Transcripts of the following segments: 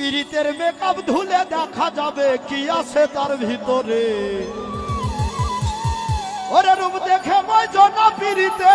পিরিতের makeup ধুলে দেখা যাবে কি আছে তার ভিতরে। ওরে রূপ দেখে ময় জনা পিরিতে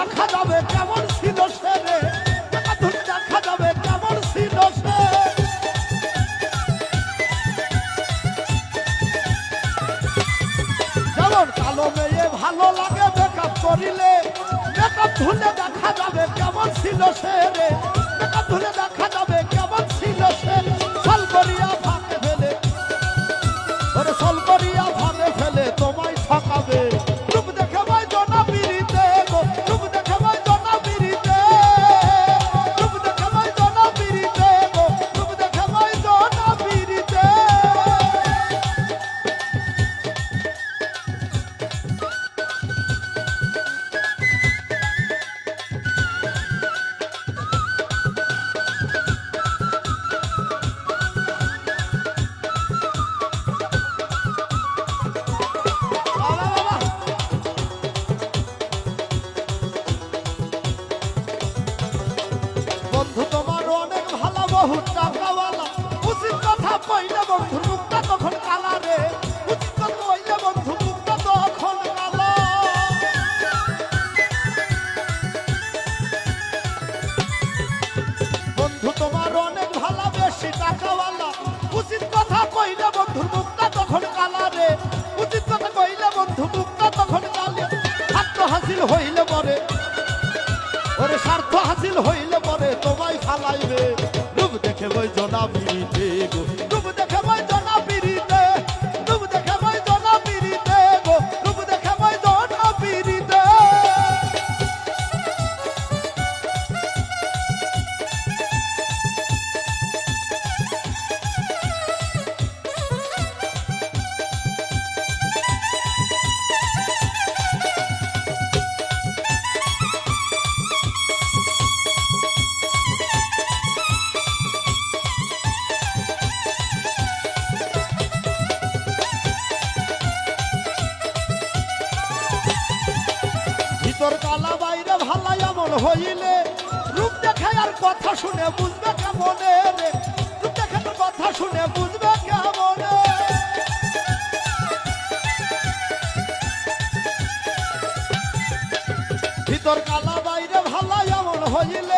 দেখা যাবে কেমন ছিল সে রে? ধুলে দেখা যাবে কেমন ছিল সে? যেমন কালো মেয়ে ভালো লাগে মেকআপ করিলে মেকআপ ধুলে দেখা যাবে কেমন ছিল সে রে? মেকআপ ধুলে দেখা ভালো বহু টাকাওয়ালা। উচিত কথা কইলে বন্ধুর মুখটা তখন কালা রে। উচিত কথা কইলে বন্ধু, মুখটা তখন কালা বন্ধু, তোমার অনেক ভালো বেশি টাকাওয়ালা। উচিত কথা কইলে বন্ধুর মুখটা তখন কালা রে। উচিত কথা কইলে বন্ধু, মুখটা তখন কালে স্বার্থ হাসিল হইলে পরে। ওরে স্বার্থ হাসিল হইলে পরে তোমায় ফালাইবে। দেখে বই জনা পিড়িতে গো। এমন হইলে? রূপ দেখে আর কথা শুনে বুঝবে কেমনে রূপ দেখে আর কথা শুনে বুঝবে কেমনে? ভিতর কালা বাইরে ভালা এমন হইলে